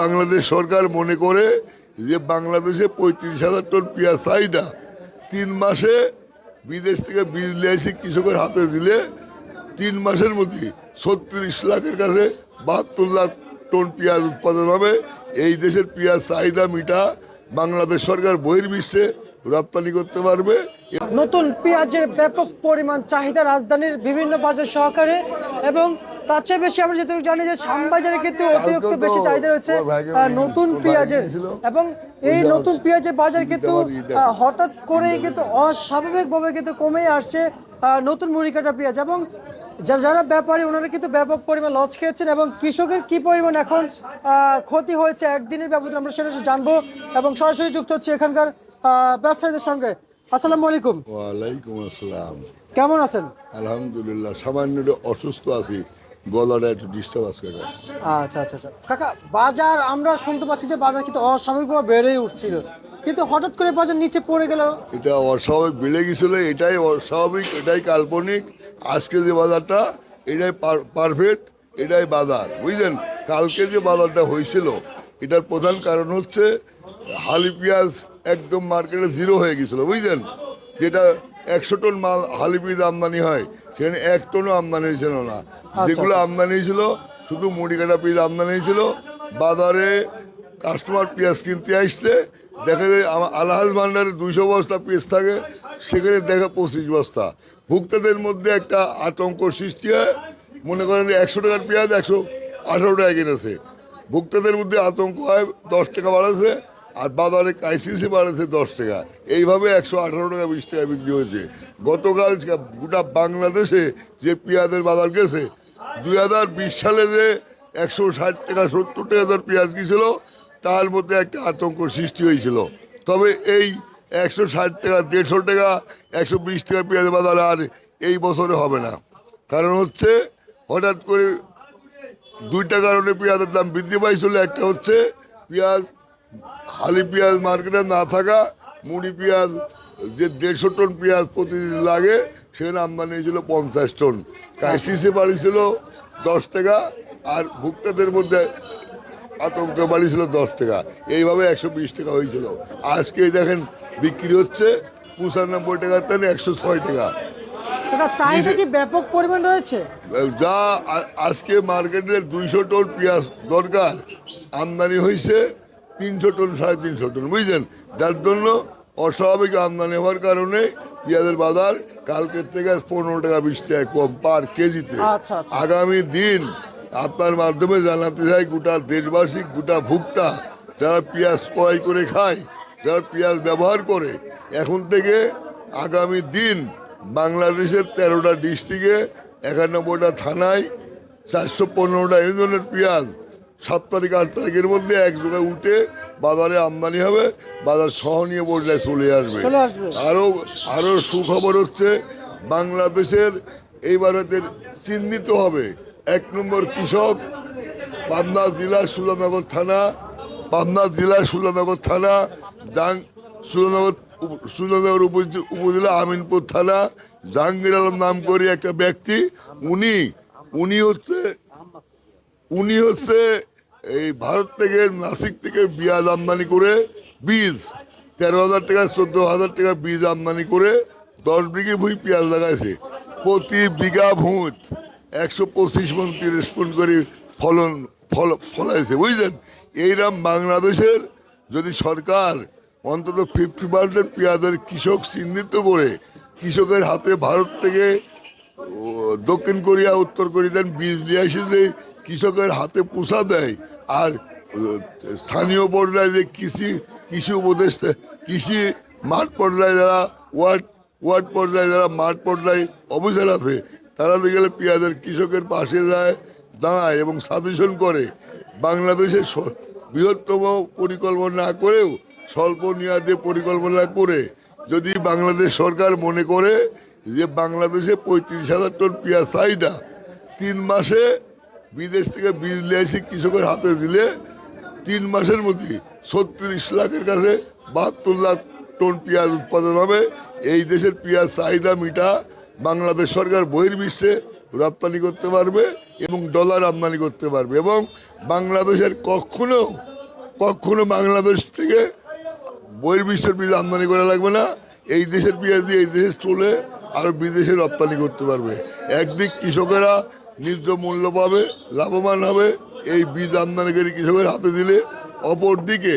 বাংলাদেশ সরকার মনে করে যে বাংলাদেশে পঁয়ত্রিশ হাজার টন পেঁয়াজ চাহিদা তিন মাসে বিদেশ থেকে বীজ নিয়ে এসে কৃষকের হাতে দিলে তিন মাসের মধ্যে ছত্রিশ লাখের কাছে বাহাত্তর লাখ টন পেঁয়াজ উৎপাদন হবে। এই দেশের পেঁয়াজ চাহিদা মিটা, বাংলাদেশ সরকার বহির্বিশ্বে রপ্তানি করতে পারবে। নতুন পেঁয়াজের ব্যাপক পরিমাণ চাহিদা রাজধানীর বিভিন্ন বাজার সহকারে এবং তার চেয়ে বেশি আমরা জানি যে শ্যামবাজারে কিন্তু অতিরিক্ত বেশি চাহিদা রয়েছে নতুন পেঁয়াজের। এবং এই নতুন পেঁয়াজের বাজার কিন্তু হঠাৎ করেই কিন্তু অস্বাভাবিকভাবে কিন্তু কমে আসছে নতুন মুড়ি কাটা পেঁয়াজ। এবং যা- যারা ব্যাপারী ওনারা কিন্তু ব্যাপক পরিমাণ লস খেয়েছেন এবং কৃষকের কি পরিমাণ এখন ক্ষতি হয়েছে একদিনের ব্যবধানে আমরা সেটা জানব এবং সরাসরি যুক্ত হচ্ছে এখানকার ব্যবসায়ীদের সঙ্গে। আসসালামু আলাইকুম। ওয়ালাইকুম আসসালাম। কেমন আছেন? আলহামদুলিল্লাহ সামান্য অসুস্থ আছি। গলাটা একটু ডিস্টার্ব আছে কাকা। আচ্ছা আচ্ছা আচ্ছা। কাকা বাজার আমরা শুনতে পাচ্ছি যে বাজার কিন্তু অস্বাভাবিকভাবে বেড়েই উঠছিল। কিন্তু হঠাৎ করে বাজার নিচে পড়ে গেল। এটা অস্বাভাবিক বেড়ে গেছিল এটাই অস্বাভাবিক এটাই কাল্পনিক। আজকে যে বাজারটা এটাই পারফেক্ট এটাই বাজার। বুঝলেন? কালকে যে বাজারটা হয়েছিল এটার প্রধান কারণ হচ্ছে হালি পেঁয়াজ একদম মার্কেটে জিরো হয়ে গেছিল বুঝলেন? যেটা একশো টন মাল হালি পেঁয়াজ আমদানি হয় সেখানে এক টনও আমদানি হয়েছিল না। যেগুলো আমদানি ছিল শুধু মুড়ি কাটা পেঁয়াজ আমদানি ছিল। বাজারে কাস্টমার পেঁয়াজ কিনতে আসছে দেখা যায় আমার আলহাজ ভান্ডারে দুইশো বস্তা পেঁয়াজ থাকে সেখানে দেখা পঁচিশ বস্তা। ভুক্তাদের মধ্যে একটা আতঙ্ক সৃষ্টি হয়। মনে করেন একশো টাকার পেঁয়াজ একশো আঠারো টাকা কিনেছে। ভুক্তাদের মধ্যে আতঙ্ক হয় দশ টাকা বাড়াছে আর বাজারে কাইসিসে বাড়েছে দশ টাকা। এইভাবে একশো আঠারো টাকা বিশ টাকা বিক্রি হয়েছে। গতকাল গোটা বাংলাদেশে যে পেঁয়াজের বাজার গেছে, দুই হাজার বিশ সালে যে একশো ষাট টাকা, সত্তর টাকা দর পেঁয়াজ গিয়েছিল, তার মধ্যে একটা আতঙ্ক সৃষ্টি হয়েছিল। তবে এই একশো ষাট টাকা, দেড়শো টাকা, একশো বিশ টাকা পেঁয়াজ বাজার আর এই বছরে হবে না। কারণ হচ্ছে, হঠাৎ করে দুইটা কারণে পেঁয়াজের দাম বৃদ্ধি পাইছিল। একটা হচ্ছে, পেঁয়াজ হালি পেঁয়াজ মার্কেটে না থাকা মুড়ি পেঁয়াজ যে দেড়শো টন পেঁয়াজ প্রতিদিন লাগে সেখানে আমদানি হয়েছিল পঞ্চাশ টন। কাইসিসে বাড়িছিল দশ টাকা আর ভুক্তাদের মধ্যে আতঙ্ক বাড়িছিল দশ টাকা। এইভাবে একশো বিশ টাকা হয়েছিল। আজকে দেখেন বিক্রি হচ্ছে পঁচানব্বই টাকার তেন একশো ছয় টাকা। ব্যাপক পরিমাণ রয়েছে? যা আজকে মার্কেটে দুইশো টন পেঁয়াজ দরকার। আমদানি হয়েছে তিনশো টন সাড়ে তিনশো টন বুঝলেন যার জন্য অস্বাভাবিক আমদানি হওয়ার কারণে পেঁয়াজের বাজার কালকের থেকে পনেরো টাকা বিশ টাকা কম পার কেজিতে আচ্ছা, আচ্ছা। আগামী দিন আপনার মাধ্যমে জানাতে চাই গোটা দেশবাসী গোটা ভুক্তা যারা পেঁয়াজ ক্রয় করে খায় যারা পেঁয়াজ ব্যবহার করে এখন থেকে আগামী দিন বাংলাদেশের তেরোটা ডিস্ট্রিক্টে একানব্বইটা থানায় চারশো পনেরোটা এই ধরনের পেঁয়াজ সাত তারিখ আট তারিখের মধ্যে এক জায়গায় উঠে বাজারে আমদানি হবে বাজার সহনীয় পর্যায়ে চলে আসবে চলে আসবে। আরও আরও সুখবর হচ্ছে বাংলাদেশের এইবারের চিহ্নিত হবে এক নম্বর কৃষক পাবনা জেলা সুলানগর থানা পাবনা জেলা সুলানগর থানা জাং সুলানগর সুলানগর উপ- উপজেলা আমিনপুর থানা জাহাঙ্গীর আলম নাম করে একটা ব্যক্তি উনি উনি হচ্ছে উনি হচ্ছে এই ভারত থেকে নাসিক থেকে পেঁয়াজ আমদানি করে বীজ, তেরো হাজার টাকা, চোদ্দ হাজার টাকা বীজ আমদানি করে দশ বিঘে ভুঁই পেঁয়াজ লাগাইছে। প্রতি বিঘা ভূত একশো পঁচিশ মন তিরিশ মন করে ফলন, ফল, ফলাইছে, বুঝলেন? এইরকম বাংলাদেশের যদি সরকার অন্তত ফিফটি পার্সেন্ট পেঁয়াজের কৃষক চিহ্নিত করে কৃষকের হাতে ভারত থেকে দক্ষিণ কোরিয়া, উত্তর কোরিয়ান বীজ নিয়ে এসে যে কৃষকের হাতে পোষা দেয়। আর স্থানীয় পর্যায়ে যে কৃষি কৃষি উপদেষ্টা, কৃষি মাঠ পর্যায়ে যারা, ওয়ার্ড ওয়ার্ড পর্যায়ে যারা মাঠ পর্যায়ে অফিসার আছে, তারা গেলে পেঁয়াজের কৃষকের পাশে যায়, দাঁড়ায় এবং সাজেশন করে। বাংলাদেশের স- বৃহত্তম পরিকল্পনা না করেও স্বল্প মেয়াদে পরিকল্পনা করে, যদি বাংলাদেশ সরকার মনে করে যে বাংলাদেশে পঁয়ত্রিশ হাজার টন পেঁয়াজ চাহিদা, তিন মাসে বিদেশ থেকে বীজ নিয়ে এসে কৃষকের হাতে দিলে তিন মাসের মধ্যে ছত্রিশ লাখের কাছে বাহাত্তর লাখ টন পেঁয়াজ উৎপাদন হবে। এই দেশের পেঁয়াজ চাহিদা মিটা, বাংলাদেশ সরকার বহির্বিশ্বে রপ্তানি করতে পারবে এবং ডলার আমদানি করতে পারবে এবং বাংলাদেশের কখনো কখনো বাংলাদেশ থেকে বহির্বিশ্বের বীজ আমদানি করা লাগবে না। এই দেশের পেঁয়াজ দিয়ে এই দেশে চলে আর বিদেশে রপ্তানি করতে পারবে। একদিক কৃষকেরা ন্যায্য মূল্য পাবে লাভবান হবে। এই বীজ আমদানিকারী কৃষকের হাতে দিলে অপরদিকে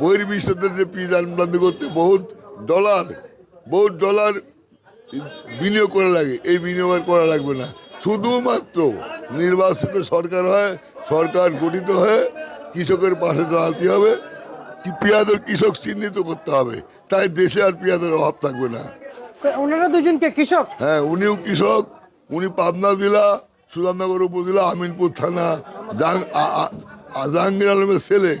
বহির্বিশ্বের যে বীজ আমদানি করতে বহুত ডলার বহুত ডলার বিনিয়োগ করা লাগে। এই বিনিয়োগ করা লাগবে না। শুধুমাত্র নির্বাচিত সরকার হয় সরকার গঠিত হয়ে কৃষকের পাশে দাঁড়াতে হবে। কি পেঁয়াজের কৃষক চিহ্নিত করতে হবে। তাই দেশে আর পেঁয়াজের অভাব থাকবে না। ওনারা দুজনকে কৃষক? হ্যাঁ উনিও কৃষক উনি পাবনা জেলা সুধাননগর উপজেলা আমিনপুর থানা জাহাঙ্গীর আলমের ছেলে।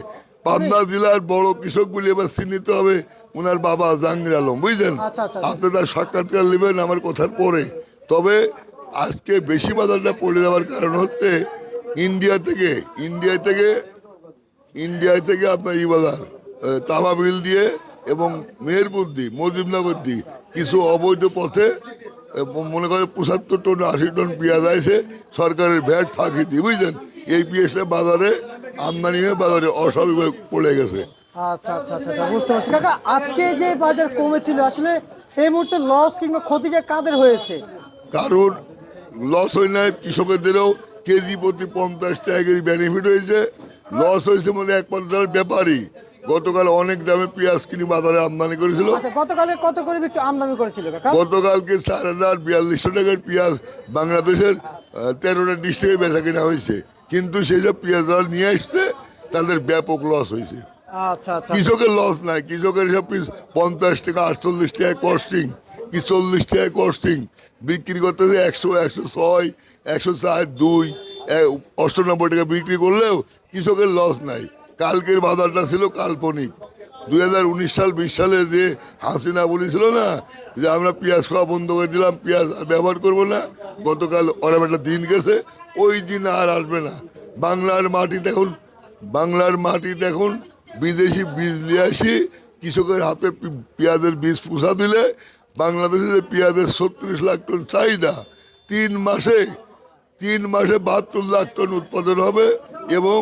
পাবনা জেলার বড় কৃষক বলে এবার চিহ্নিত হবে ওনার বাবা জাহাঙ্গীর আলম বুঝলেন? আচ্ছা, আচ্ছা, আপনি তার সাক্ষাৎকার নেবেন আমার কথার পরে। তবে আজকে বেশি বাজারটা পড়ে যাওয়ার কারণ হচ্ছে ইন্ডিয়া থেকে ইন্ডিয়া থেকে ইন্ডিয়া থেকে আপনার ই বাজার তামা বিল দিয়ে এবং মেহেরপুর দি মজিবনগর দি কিছু অবৈধ পথে মনে করে পঁচাত্তর টন আশি টন পেঁয়াজ আছে সরকারের ভ্যাট ফাঁকি দিয়ে বুঝলেন? এই পেঁয়াজটা বাজারে আমদানি হয়ে বাজারে অস্বাভাবিক পড়ে গেছে। আচ্ছা আচ্ছা আচ্ছা আচ্ছা বুঝতে পারছি। কাকা আজকে যে বাজার কমেছিল আসলে এই মুহূর্তে লস কিংবা ক্ষতিটা কাদের হয়েছে? কারণ লস হয় নাই কৃষকদেরও কেজি প্রতি পঞ্চাশ টাকা বেনিফিট হয়েছে। লস হয়েছে মানে একমাত্র ব্যাপারী। গতকাল অনেক দামে পেঁয়াজ কিনে বাজারে আমদানি করেছিল। আচ্ছা গতকালে কত করে বিক্রি- আমদানি করেছিল কাকা? গতকালকে চার হাজার বিয়াল্লিশশো টাকার পেঁয়াজ বাংলাদেশের আহ, তেরোটা ডিস্ট্রিক্টে বেচা কেনা হয়েছে। কিন্তু সেই সব পেঁয়াজ যারা নিয়ে আসছে তাদের ব্যাপক লস হয়েছে। আচ্ছা আচ্ছা। কৃষকের লস নাই। কৃষকের সব পিস পঞ্চাশ টাকা আটচল্লিশ টাকা কস্টিং কি চল্লিশ টাকা কস্টিং বিক্রি করতেছে একশো একশো ছয় একশো চার দুই এ- অষ্টানব্বই টাকা বিক্রি করলেও কৃষকের লস নাই। কালকের বাজারটা ছিল কাল্পনিক। দুই হাজার উনিশ সাল, বিশ সালে যে হাসিনা বলেছিল না, যে আমরা পেঁয়াজ খাওয়া বন্ধ করে দিলাম, পেঁয়াজ আর ব্যবহার করব না, গতকাল ওরম একটা দিন গেছে, ওই দিন আর আসবে না। বাংলার মাটি দেখুন বাংলার মাটি দেখুন বিদেশি বীজ নিয়ে আসি, কৃষকের হাতে পেঁয়াজের বীজ পুষা দিলে বাংলাদেশে পেঁয়াজের ছত্রিশ লাখ টন চাহিদা, তিন মাসে তিন মাসে বাহাত্তর লাখ টন উৎপাদন হবে এবং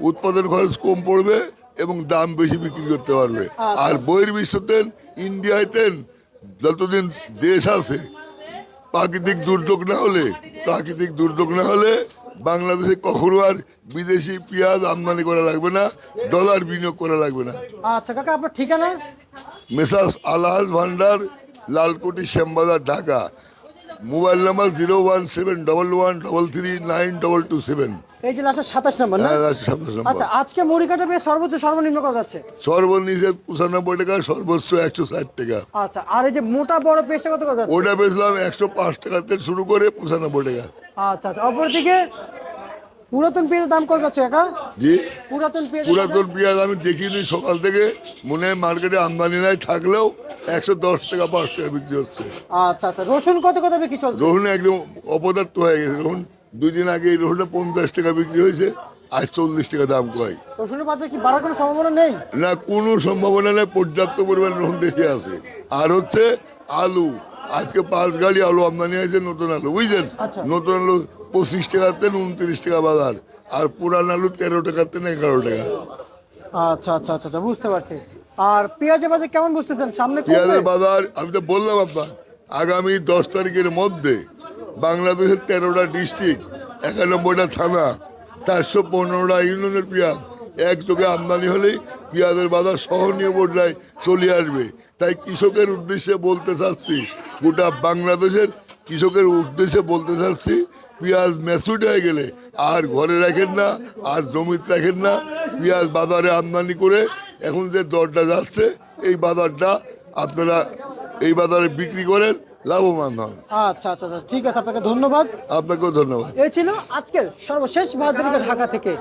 উৎপাদন খরচ কম পড়বে এবং দাম বেশি বিক্রি করতে পারবে। আর বহির্বিশ্বতেন ইন্ডিয়াতেন যতদিন দেশ আছে প্রাকৃতিক দুর্যোগ না হলে প্রাকৃতিক দুর্যোগ না হলে বাংলাদেশে কখনো আর বিদেশি পেঁয়াজ আমদানি করা লাগবে না ডলার বিনিয়োগ করা লাগবে না। আচ্ছা কাকা আপনার ঠিকানা? Messrs Alhaj Bhandar Lalkuti Shyambazar Dhaka. Mobile number zero one seven double one double three nine double two seven. এই যে লাস্টের সাতাশ নম্বর না? হ্যাঁ সাতাশ নম্বর। আচ্ছা আজকে মুড়ি কাটা পেয়ে সর্বোচ্চ সর্বনিম্ন কত যাচ্ছে? সর্বনিচে পঁচানব্বই টাকা সর্বোচ্চ একশো ষাট টাকা। আচ্ছা আর এই যে মোটা বড় পেস্টে কত কত যাচ্ছে? ওটা বেচলাম একশো পাঁচ টাকা থেকে শুরু করে পঁচানব্বই টাকা। আচ্ছা আচ্ছা অপরদিকে পুরাতন পেঁয়াজের দাম কত যাচ্ছে কাকা জি। পুরাতন পেঁয়াজ পুরাতন পেঁয়াজ আমি দেখিনি সকাল থেকে মনে হয় মার্কেটে আমদানি নাই থাকলেও একশো দশ টাকা পাঁচ টাকা বিক্রি হচ্ছে। আচ্ছা আচ্ছা রসুন কত কত বিক্রি চলছে? রসুন একদম অপদার্থ হয়ে গেছে রসুন দুই দিন আগে এই রসুনটা পঞ্চাশ টাকা বিক্রি হয়েছে আজ চল্লিশ টাকা দাম কয়। রসুনের বাজার কি বাড়ার কোনো সম্ভাবনা নেই? না কোনো সম্ভাবনা নেই পর্যাপ্ত পরিমাণ রসুন দেশে আছে। আর হচ্ছে আলু আজকে পাঁচ গাড়ি আলু আমদানি হয়েছে নতুন আলু বুঝছেন আচ্ছা। নতুন আলু পঁচিশ টাকার তেন উনত্রিশ টাকা বাজার আর পুরান আলু তেরো টাকার তেন এগারো টাকা। আচ্ছা আচ্ছা আচ্ছা আচ্ছা বুঝতে পারছি। আর পেঁয়াজের বাজার কেমন বুঝতেছেন? সামনে পেঁয়াজের বাজার আমি তো বললাম আপনার আগামী দশ তারিখের মধ্যে বাংলাদেশের তেরোটা ডিস্ট্রিক্ট একানব্বইটা থানা, চারশো পনেরোটা ইউনিয়নের পেঁয়াজ। একযোগে আমদানি হলেই পেঁয়াজের বাজার সহনীয় পর্যায়ে চলে আসবে। তাই কৃষকের উদ্দেশ্যে বলতে চাচ্ছি, গোটা বাংলাদেশের কৃষকের উদ্দেশ্যে বলতে চাচ্ছি, পেঁয়াজ ম্যাচুড হয়ে গেলে আর ঘরে রাখেন না, আর জমিতে রাখেন না। পেঁয়াজ বাজারে আমদানি করে এখন যে দরটা যাচ্ছে, এই বাজারটা আপনারা, এই বাজারে বিক্রি করেন লাভবান হন। আচ্ছা আচ্ছা আচ্ছা ঠিক আছে আপনাকে ধন্যবাদ। আপনাকেও ধন্যবাদ। এই ছিল আজকের সর্বশেষ বাজার ঢাকা থেকে।